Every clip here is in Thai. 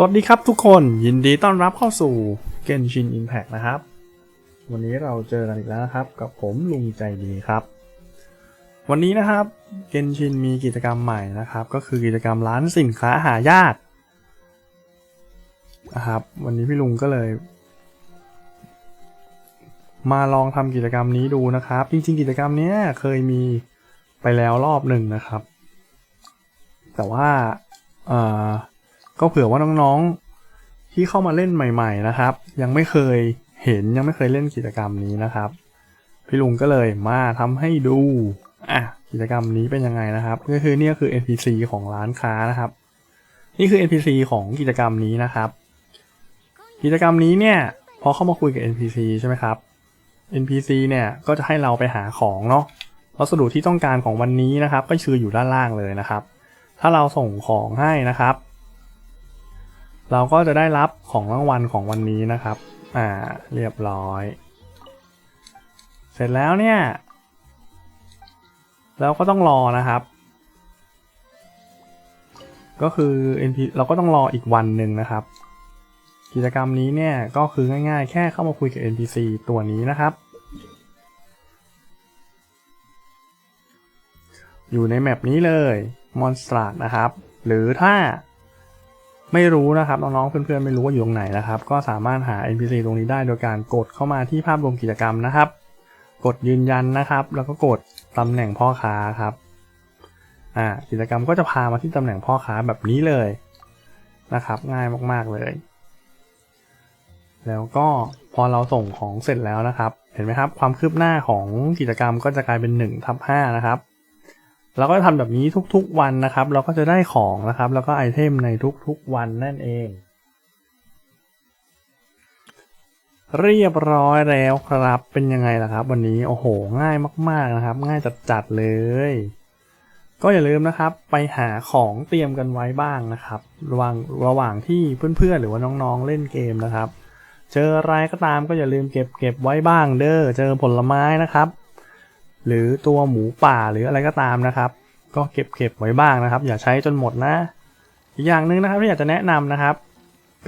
สวัสดีครับทุกคนยินดีต้อนรับเข้าสู่ Genshin Impact นะครับ วันนี้เราเจอกันอีกแล้วนะครับ กับผมลุงใจดีครับ วันนี้นะครับ Genshin มีกิจกรรมใหม่นะครับ ก็คือกิจกรรมร้านสินค้าหายากนะครับ วันนี้พี่ลุงก็เลย มาลองทำกิจกรรมนี้ดูนะครับ จริง ๆ กิจกรรมเนี้ยเคยมีไปแล้วรอบหนึ่งนะครับ แต่ว่าเอ่อ ก็เผื่อว่าน้องๆที่เข้ามาเล่นใหม่ ๆนะครับ ยังไม่เคยเห็นยังไม่เคยเล่นกิจกรรมนี้นะครับ พี่ลุงก็เลยมาทำให้ดูอะกิจกรรมนี้เป็นยังไงนะครับ ก็คือเนี่ยคือ NPC ของร้านค้านะครับ นี่คือ NPC ของกิจกรรมนี้นะครับ กิจกรรมนี้เนี่ยพอเข้ามาคุยกับ NPC ใช่ไหมครับ NPC เนี่ยก็จะให้เราไปหาของเนาะวัสดุที่ต้องการของวันนี้นะครับ ก็คืออยู่ด้านล่างเลยนะครับ ถ้าเราส่งของให้นะครับ เราก็จะได้รับของรางวัลของวันนี้นะครับ อ่า เรียบร้อย เสร็จแล้วเนี่ย เราก็ต้องรอนะครับ ก็คือ NP เราก็ต้องรออีกวันหนึ่งนะครับ กิจกรรมนี้เนี่ยก็คือง่ายๆ แค่เข้ามาคุยกับ NPC ตัวนี้นะครับ อยู่ในแมปนี้เลยมอนสตรานะครับ หรือถ้า ไม่รู้นะครับน้องๆเพื่อนๆไม่รู้ว่าอยู่ตรงไหนนะครับ ก็สามารถหา NPC ตรงนี้ได้โดยการกดเข้ามาที่ภาพรวมกิจกรรมนะครับ กดยืนยันนะครับ แล้วก็กดตำแหน่งพ่อค้าครับอ่ากิจกรรมก็จะพามาที่ตำแหน่งพ่อค้าแบบนี้เลยนะครับ ง่ายมากๆเลย แล้วก็พอเราส่งของเสร็จแล้วนะครับ เห็นไหมครับ ความคืบหน้าของกิจกรรมก็จะกลายเป็น1ทับ5นะครับ เราก็จะทำแบบนี้ทุกๆวันนะครับ เราก็จะได้ของนะครับ แล้วก็ไอเทมในทุกๆวันนั่นเอง เรียบร้อยแล้วครับเป็นยังไงล่ะครับ วันนี้โอ้โหง่ายมาก ๆนะครับ ง่ายจัดๆเลย ก็อย่าลืมนะครับ ไปหาของเตรียมกันไว้บ้างนะครับ ระหว่างระหว่างที่เพื่อนๆหรือว่าน้องๆเล่นเกมนะครับ เจออะไรก็ตามก็อย่าลืมเก็บเก็บไว้บ้างเด้อเจอผลไม้นะครับ หรือตัวหมูป่าหรืออะไรก็ตามนะครับ ก็เก็บเก็บไว้บ้างนะครับ อย่าใช้จนหมดนะ อีกอย่างหนึ่งนะครับที่อยากจะแนะนำนะครับ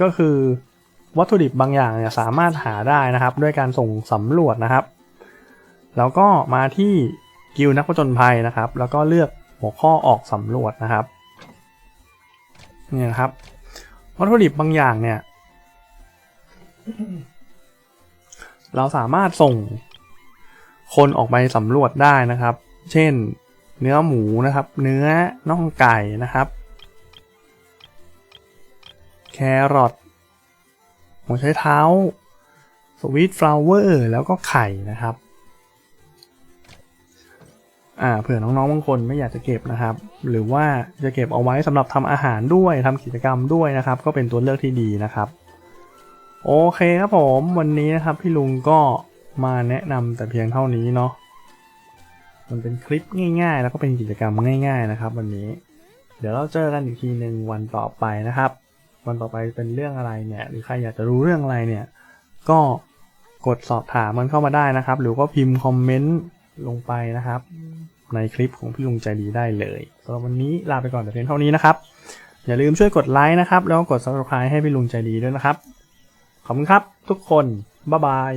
ก็คือวัตถุดิบบางอย่างเนี่ยสามารถหาได้นะครับ ด้วยการส่งสำรวจนะครับ แล้วก็มาที่กิลนักผจญภัยนะครับ แล้วก็เลือกหัวข้อออกสำรวจนะครับเนี่ยนะครับวัตถุดิบบางอย่างเนี่ย เราสามารถส่ง คนออกไปสำรวจได้นะครับ เช่น เนื้อหมูนะครับ เนื้อน่องไก่นะครับ แครอทหัวไชเท้า สวีทฟลาวเวอร์ แล้วก็ไข่นะครับ อ่า เผื่อน้องๆบางคนไม่อยากจะเก็บนะครับ หรือว่าจะเก็บเอาไว้สำหรับทำอาหารด้วยทำกิจกรรมด้วยนะครับ ก็เป็นตัวเลือกที่ดีนะครับ โอเคครับผม วันนี้นะครับพี่ลุงก็ มาแนะนำแต่เพียงเท่านี้เนาะมันเป็นคลิปง่าย ๆ แล้วก็เป็นกิจกรรมง่าย ๆ นะครับ วันนี้ เดี๋ยวเราเจอกันอีกทีหนึ่งวันต่อไปนะครับ วันต่อไปเป็นเรื่องอะไรเนี่ย หรือใครอยากจะรู้เรื่องอะไรเนี่ย ก็กดสอบถามมันเข้ามาได้นะครับ หรือก็พิมพ์คอมเมนต์ลงไปนะครับ ในคลิปของพี่ลุงใจดีได้เลยสำหรับวันนี้ลาไปก่อนแต่เพียงเท่านี้นะครับ อย่าลืมช่วยกดไลค์นะครับ แล้วก็กด subscribe ให้พี่ลุงใจดีด้วยนะครับ ขอบคุณครับ ทุกคน บ๊ายบาย